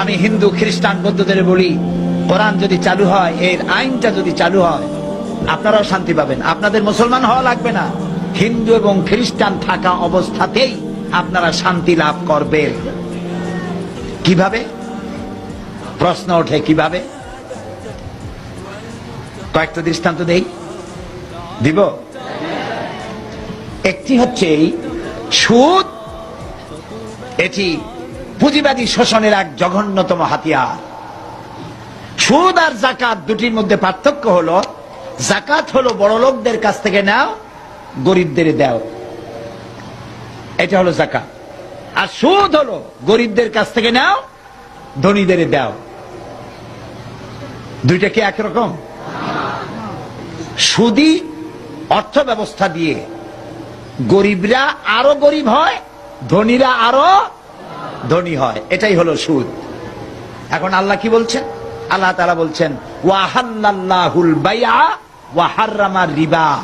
আমি হিন্দু, খ্রিস্টান, বৌদ্ধদের বলি, কোরআন যদি চালু হয়, এর আইনটা যদি চালু হয়, আপনারাও শান্তি পাবেন। আপনাদের মুসলমান হওয়া লাগবে না। হিন্দু এবং খ্রিস্টান থাকা অবস্থাতেই আপনারা শান্তি লাভ করবেন। কীভাবে? প্রশ্ন ওঠে কীভাবে? কয়েকটা দৃষ্টান্ত দেই। দিব? একটি হচ্ছে সুদ, এটি পুঁজিবাদী শোষণের এক জঘন্যতম হাতিয়ার। সুদ আর জাকাত দুটির মধ্যে পার্থক্য হলো, জাকাত হলো বড় লোকদের কাছ থেকে নাও, গরিবদের দেও। এটা হলো জাকাত। আর সুদ হলো গরিবদের কাছ থেকে নাও, ধনীদের দেও। দুইটা কি একরকম? সুদি অর্থ ব্যবস্থা দিয়ে গরিবরা আরও গরিব হয়, ধনীরা আরও ধনী হয়। এটাই হলো সুদ। এখন আল্লাহ কি বলছেন? আল্লাহ তারা বলছেন ওয়াহাল্লাহুল বাইয়া ওয়াহার্রামার রিবা।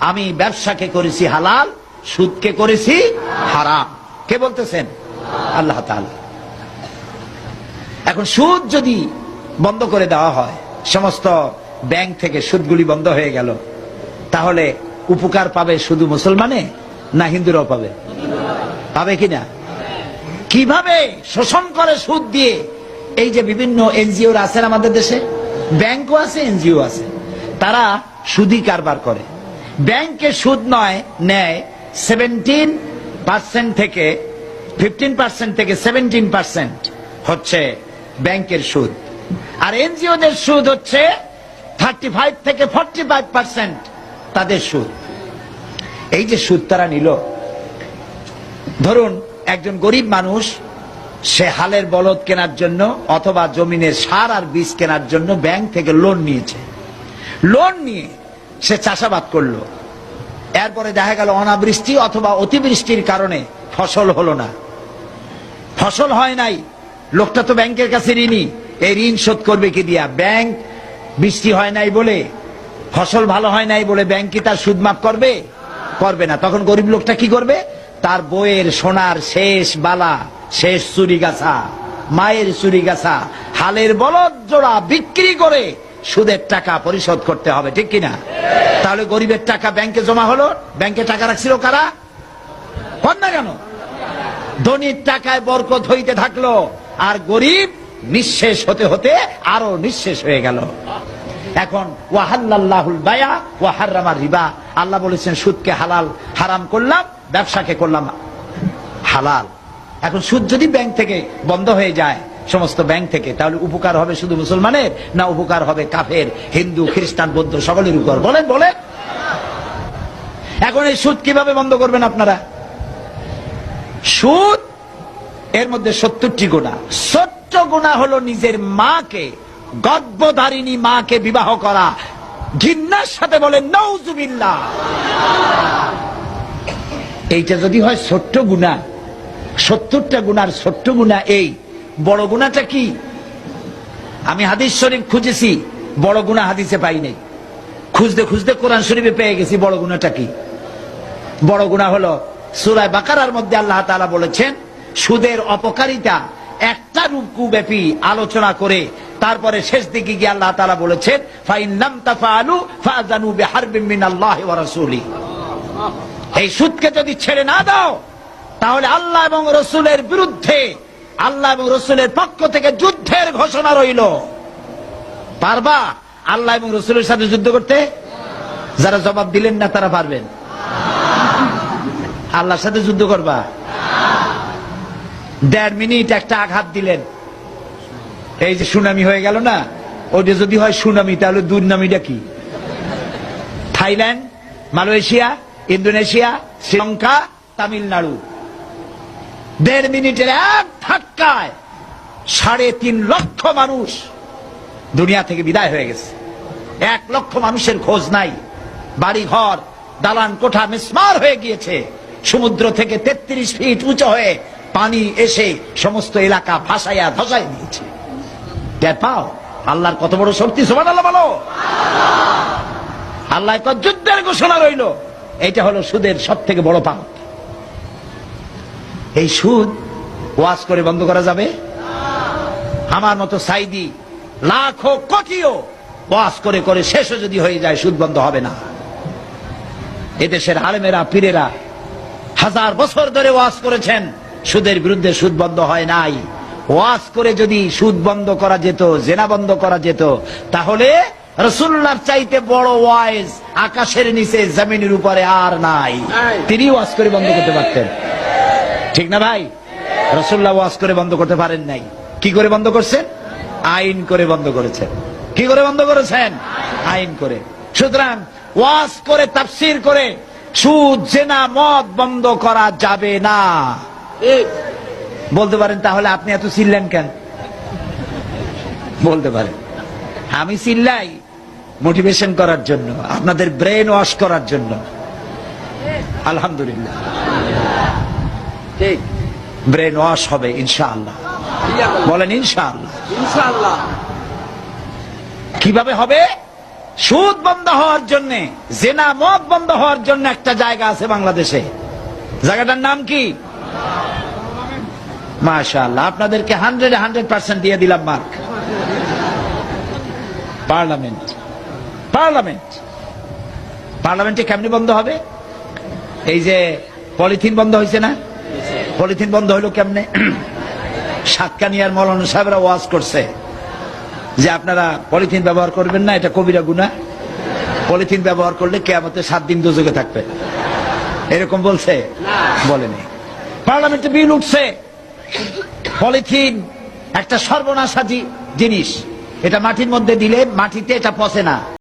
আমি ব্যবসাকে করেছি হালাল, সুদকে করেছি হারাম। কে বলতেছেন? আল্লাহ তাআলা। এখন সুদ যদি বন্ধ করে দেওয়া হয়, সমস্ত ব্যাংক থেকে সুদগুলি বন্ধ হয়ে গেল, তাহলে উপকার পাবে শুধু মুসলমানে না হিন্দুরাও পাবে? পাবে কিনা কীভাবে শোষণ করে সুদ দিয়ে? এই যে বিভিন্ন এনজিও আছেন আমাদের দেশে, ব্যাংকও আছে, এনজিও আছে। তারা সুদি কারবার করে। ব্যাংকে সুদ নয়, নেয় সেভেন্টিন পার্সেন্ট থেকে ফিফটিন পার্সেন্ট থেকে সেভেন্টিন পার্সেন্ট হচ্ছে ব্যাংকের সুদ। আর এনজিওদের সুদ হচ্ছে থার্টি ফাইভ থেকে ফর্টি ফাইভ পার্সেন্ট তাদের সুদ। এই যে সুদ তারা নিল, ধরুন একজন গরিব মানুষ, সে হালের বলদ কেনার জন্য অথবা জমিনের সার আর বীজ কেনার জন্য ব্যাংক থেকে লোন নিয়েছে। লোন নিয়ে সে চাষাবাদ করল। এরপরে দেখা গেল অনাবৃষ্টি অথবা অতিবৃষ্টির কারণে ফসল হলো না। ফসল হয় নাই, লোকটা তো ব্যাংকের কাছে ঋণী, এই ঋণ শোধ করবে কি দিয়া? ব্যাংক, বৃষ্টি হয় নাই বলে, ফসল ভালো হয় নাই বলে ব্যাংক কি তার সুদ মাফ করবে? করবে না। তখন গরিব লোকটা কি করবে? তার বইয়ের সোনার শেষ বালা, শেষ চুরি গাছা মায়ের চুরি গাছা হালের বলদ জোড়া বিক্রি করে সুদের টাকা পরিশোধ করতে হবে, ঠিক কিনা? তাহলে গরিবের টাকা ব্যাংকে জমা হলো, ব্যাংকে টাকা রাখছিল কারা? কর না কেন? ধনির টাকায় বরকত হইতে থাকল, আর গরিব নিঃশেষ হতে হতে আরও নিঃশেষ হয়ে গেল। এখন ওয়াহাল্লাহুল বায়া, ওয়াহার্রামার রিবা। আল্লাহ বলেছেন, সুদকে হালাল, হারাম করলাম ব্যবসাকে করলাম হালাল। এখন সুদ যদি ব্যাংক থেকে বন্ধ হয়ে যায়, সমস্ত ব্যাংক থেকে, তাহলে উপকার হবে শুধু মুসলমানের না উপকার হবে কাফের, হিন্দু, খ্রিস্টান, বৌদ্ধ সকলের উপর? বলেন বলেন। এখন এই সুদ কীভাবে বন্ধ করবেন আপনারা? সুদ এর মধ্যে সত্তরটি গুণা। সত্য গুণা হলো নিজের মাকে, গর্ভধারিণী মাকে বিবাহ করা। ঘিন্নার সাথে বলে নৌজুবিল্লা এইটা যদি হয় ছোট্ট গুণা। সত্তরটা গুণার ছোট্ট গুণা এই। বড় গুণাটা কি? আমি হাদিস শরীফ খুঁজেছি, বড় গুণা হাদিসে পাই নাই। খুঁজতে খুঁজতে কোরআন শরীফে পেয়ে গেছি, বড় গুণাটা কি? বড় গুণা হলো সুরায় বাকারার মধ্যে আল্লাহ তালা বলেছেন, সুদের অপকারিতা একটা রূপকু ব্যাপী আলোচনা করে, তারপরে শেষ দিকে গিয়ে আল্লাহ তালা বলেছেন, ফাইন লাম তাফআলু ফাযানু বিহারবিন মিনাল্লাহি ওয়া রাসূলি। এই সুদকে যদি ছেড়ে না দাও, তাহলে আল্লাহ এবং রসুলের বিরুদ্ধে, আল্লাহ এবং রসুলের পক্ষ থেকে যুদ্ধের ঘোষণা রইল। পারবা আল্লাহ এবং রসুলের সাথে যুদ্ধ করতে? যারা জবাব দিলেন না, তারা পারবেন। আল্লাহর সাথে যুদ্ধ করবা। দেড় মিনিট একটা আঘাত দিলেন। এই যে সুনামি হয়ে গেল না? ওটা যদি হয় সুনামি, তাহলে দুর্নামিটা কি? Thailand, Malaysia Indonesia, Sri Lanka, Tamil Nadu. দেড় মিনিটের এক ধাক্কায় সাড়ে তিন লক্ষ মানুষ দুনিয়া থেকে বিদায় হয়ে গেছে। এক লক্ষ মানুষের খোঁজ নাই। বাড়ি ঘর দালান কোঠা মিসমার হয়ে গিয়েছে। সমুদ্র থেকে তেত্রিশ ফিট উঁচু হয়ে পানি এসে সমস্ত এলাকা ভাসাইয়া ধসাই দিয়েছে। পাও? আল্লাহর কত বড় শক্তি সমান আল্লাহ। বলো আল্লাহ যুদ্ধের ঘোষণা রইল। এইটা হলো সুদের সব থেকে বড় পাপ। এই সুদ ওয়াজ করে বন্ধ করা যাবে? আমার মতো সাইদি লাখো, কোটিও ওয়াজ করে করে শেষও যদি হয়ে যায়, সুদ বন্ধ হবে না। এদেশের আলেমেরা, পীরেরা হাজার বছর ধরে ওয়াজ করেছেন, সুদের বিরুদ্ধে সুদ বন্ধ হয় নাই। ওয়াজ করে যদি সুদ বন্ধ করা যেত, জেনা বন্ধ করা যেত, তাহলে রসুল্লার চাইতে বড় ওয়াইজ আকাশের নিচে জমিনের উপরে আর নাই। তিনি ওয়াজ করে বন্ধ করতে পারতেন। ঠিক না ভাই? রসুল্লাহ ওয়াজ করে বন্ধ করতে পারেন নাই। কি করে বন্ধ করছেন? আইন করে বন্ধ করেছেন। কি করে বন্ধ করেছেন? আইন করে। সুতরাং ওয়াজ করে তাফসির করে সুদ জেনা মদ বন্ধ করা যাবে না। বলতে পারেন তাহলে আপনি এত চিল্লেন কেন? বলতে পারেন। আমি চিল্লাই। মোটিভেশন করার জন্য আপনাদের ব্রেন ওয়াশ করার জন্য। আলহামদুলিল্লাহ। ঠিক। ব্রেন ওয়াশ হবে ইনশাআল্লাহ। বলেন ইনশাআল্লাহ। ইনশাআল্লাহ। কীভাবে হবে? সুদ বন্ধ হওয়ার জন্য জেনা মদ বন্ধ হওয়ার জন্য একটা জায়গা আছে বাংলাদেশে। জায়গাটার নাম কি? মাশাআল্লাহ আপনাদেরকে হান্ড্রেড হান্ড্রেড পার্সেন্ট দিয়ে দিলাম মার্ক। পার্লামেন্ট। পার্লামেন্ট। পার্লামেন্টে কেমনি বন্ধ হবে? এই যে পলিথিন বন্ধ হয়েছে না? পলিথিন বন্ধ হইল কেমনে? সাতকানিয়ার মৌলানা সাহেবরা ওয়াজ করছে যে আপনারা পলিথিন ব্যবহার করবেন না, এটা কবিরা গুনা পলিথিন ব্যবহার করলে কেয়ামতে সাত দিন দুযোগে থাকবে। এরকম বলছে? বলেনি। পার্লামেন্টে বিল উঠছে। পলিথিন একটা সর্বনাশাজি জিনিস। এটা মাটির মধ্যে দিলে মাটিতে এটা পচে না।